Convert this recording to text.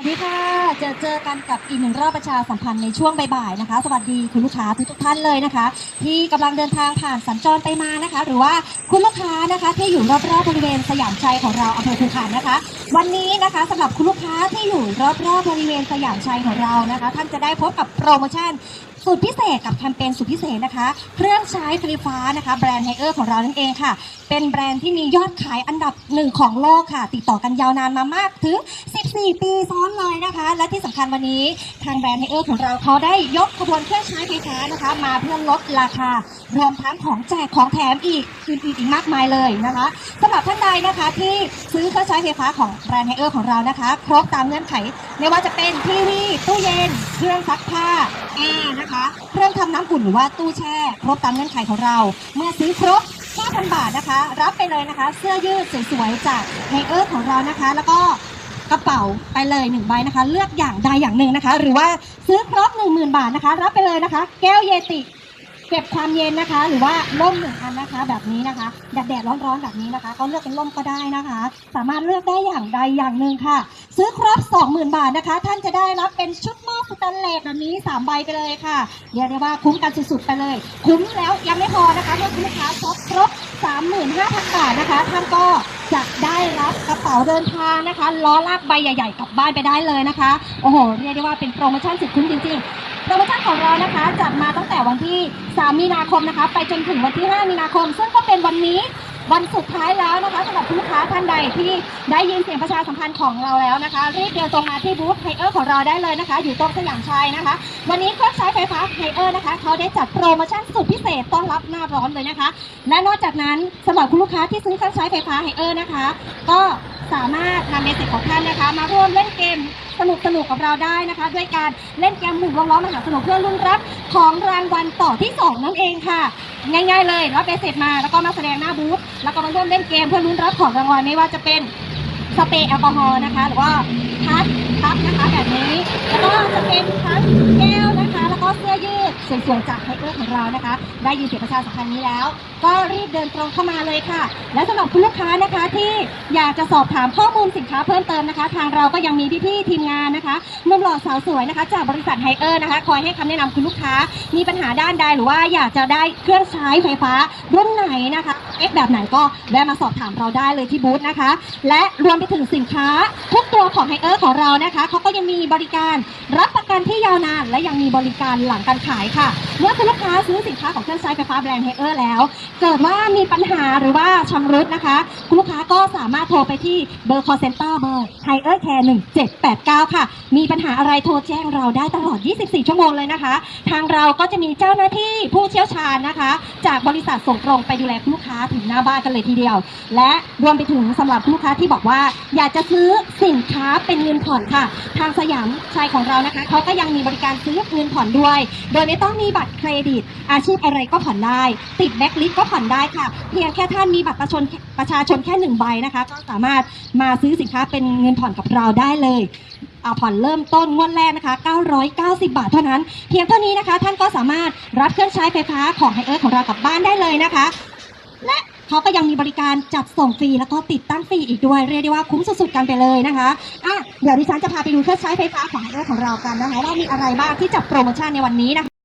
สวัสดีค่ะเจอเจอกันกับอีกหนึ่งรอบประชาสัมพันธ์ในช่วงบ่ายๆนะคะ สวัสดีคุณลูกค้าทุกๆท่านเลยนะคะ ที่กำลังเดินทางผ่านสัญจรไปมานะคะ หรือว่าคุณลูกค้านะคะที่อยู่รอบๆบริเวณสยามชัยของเราอำเภอภูขานนะคะ วันนี้นะคะสำหรับคุณลูกค้าที่อยู่รอบๆบริเวณสยามชัยของเรานะคะ ท่านจะได้พบกับโปรโมชั่นสุดพิเศษกับแคมเปญสุดพิเศษนะคะ เครื่องใช้ไฟฟ้านะคะ แบรนด์ไฮเออร์ของเรานั่นเองค่ะ เป็นแบรนด์ที่มียอดขายอันดับหนึ่งของโลกค่ะ ติดต่อกันยาวนานมามากถึง 14ปีซ้อนเลยนะคะ และที่สำคัญวันนี้ทางแบรนด์ไฮเออร์ของเราเขาได้ยกขบวนเครื่องใช้ไฟฟ้านะคะ มาเพื่อลดราคารวมทั้งของแจกของแถมอีกอื่นๆอีกมากมายเลยนะคะสำหรับท่านใดนะคะที่ซื้อเครื่องใช้ไฟฟ้าของแบรนด์ไฮเออร์ของเรานะคะ ครบตามเงื่อนไข ไม่ว่าจะเป็นทีวีตู้เย็น เครื่องซักผ้าแอร์นะคะเครื่องทำน้ำอุ่นหรือว่าตู้แช่ ครบตามเงื่อนไขของเรา เมื่อซื้อครบ5,000 บาทนะคะ รับไปเลยนะคะ เสื้อยืดสวยๆจากไฮเออร์ของเรานะคะ แล้วก็ กระเป๋าไปเลยหนึ่งใบนะคะ เลือกอย่างใดอย่างหนึ่งนะคะ หรือว่าซื้อครบ10,000บาทนะคะ รับไปเลยนะคะ แก้วเยติเก็บความเย็นนะคะ หรือว่าร่มหนึ่งอันนะคะ แบบนี้นะคะแดดแดดร้อนๆแบบนี้นะคะก็เลือกเป็นร่มก็ได้นะคะ สามารถเลือกได้อย่างใดอย่างหนึ่งค่ะ ซื้อครบ20,000 บาทนะคะ ท่านจะได้รับเป็นชุดหม้อสแตนเลสแบบนี้3ใบไปเลยค่ะเรียกได้ว่าคุ้มกันสุดๆไปเลย คุ้มแล้วยังไม่พอนะคะเมื่อคุณลูกค้าช็อปครบ35,000 บาทนะคะท่านก็จะได้ รับกระเป๋าเดินทางนะคะล้อลากใบใหญ่ ๆกลับบ้านไปได้เลยนะคะโอ้โหเรียกได้ว่าเป็นโปรโมชั่นสุดคุ้มจริงๆโปรโมชั่นของเรานะคะจัดมาตั้งแต่วันที่ 3 มีนาคมนะคะ ไปจนถึงวันที่ 5 มีนาคม ซึ่งก็เป็นวันนี้ วันสุดท้ายแล้วนะคะสำหรับลูกค้าท่านใดที่ได้ยินเสียงประชาสัมพันธ์ของเราแล้วนะคะ รีบเดินตรงมาที่บูธไฮเออร์ของเราได้เลยนะคะ อยู่ตรงสยามชัยนะคะ วันนี้เครื่องใช้ไฟฟ้าไฮเออร์นะคะเขาได้จัดโปรโมชั่นสุดพิเศษต้อนรับหน้าร้อนเลยนะคะ และนอกจากนั้นสำหรับคุณลูกค้าที่ซื้อเครื่องใช้ไฟฟ้าไฮเออร์นะคะ ก็ สามารถนำเบสิกของท่านนะคะ มาร่วมเล่นเกมสนุกสนุกกับเราได้นะคะ ด้วยการเล่นเกมหมุนวงล้อมหาสนุกเพื่อลุ้นรับของรางวัลต่อที่ 2 นั่นเองค่ะ ง่ายๆเลยรับเบสิกมาแล้วก็มาแสดงหน้าบูธแล้วก็มาร่วมเล่นเกมเพื่อลุ้นรับของรางวัลไม่ว่าจะเป็นสเปรย์แอลกอฮอล์นะคะ หรือว่าทัชทัชนะคะแบบนี้ แล้วก็จะเป็นทัชแก้วนะคะ แล้วก็เสื้อยืด สวยๆจากไฮเออร์ของเรานะคะ ได้ยินเสียงประชาสัมพันธ์นี้แล้ว ก็รีบเดินตรงเข้ามาเลยค่ะ และสำหรับคุณลูกค้านะคะที่อยากจะสอบถามข้อมูลสินค้าเพิ่มเติมนะคะ ทางเราก็ยังมีพี่ๆทีมงานนะคะนุ่มหล่อสาวสวยนะคะ จากบริษัทไฮเออร์นะคะ คอยให้คำแนะนำคุณลูกค้ามีปัญหาด้านใดหรือว่าอยากจะได้เครื่องใช้ไฟฟ้ารุ่นไหนนะคะเอฟแบบไหนก็แวะมาสอบถามเราได้เลยที่บูธนะคะ และรวมไปถึงสินค้าทุกตัวของไฮเออร์ของเรานะคะเขาก็ยังมีบริการรับประกันที่ยาวนาน และยังมีบริการหลังการขายค่ะเมื่อคุณลูกค้าซื้อสินค้าของเครื่องใช้ไฟฟ้าแบรนด์ไฮเออร์แล้ว เกิดว่ามีปัญหาหรือว่าชำรุดนะคะ คุณลูกค้าก็สามารถโทรไปที่เบอร์ call center เบอร์ h i e r Care 1789 ค่ะ มีปัญหาอะไรโทรแจ้งเราได้ตลอด 24 ชั่วโมงเลยนะคะ ทางเราก็จะมีเจ้าหน้าที่ผู้เชี่ยวชาญนะคะ จากบริษัทส่งตรงไปดูแลคุณลูกค้าถึงหน้าบ้านกันเลยทีเดียว และรวมไปถึงสำหรับลูกค้าที่บอกว่า อยากจะซื้อสินค้าเป็นเงินผ่อนค่ะ ทางสยามชัยของเรานะคะเขาก็ยังมีบริการซื้อเงินผ่อนด้วย โดยไม่ต้องมีบัตรเครดิต อาชีพอะไรก็ผ่อนได้ ติดแบ็คลิสก็ผ่อนได้ค่ะ เพียงแค่ท่านมีบัตรประชาชนประชาชนแค่หนึ่งใบนะคะ ก็สามารถมาซื้อสินค้าเป็นเงินผ่อนกับเราได้เลยเอาผ่อนเริ่มต้นงวดแรกนะคะ 990 บาทเท่านั้น เพียงเท่านี้นะคะ ท่านก็สามารถรับเครื่องใช้ไฟฟ้าของไฮเออร์ของเรากลับบ้านได้เลยนะคะ และเขาก็ยังมีบริการจัดส่งฟรีแล้วก็ติดตั้งฟรีอีกด้วย เรียกได้ว่าคุ้มสุดๆกันไปเลยนะคะอะเดี๋ยวดิฉันจะพาไปดูเครื่องใช้ไฟฟ้าของไฮเออร์ของเรากันนะคะว่ามีอะไรบ้างที่จัดโปรโมชั่นในวันนี้นะคะ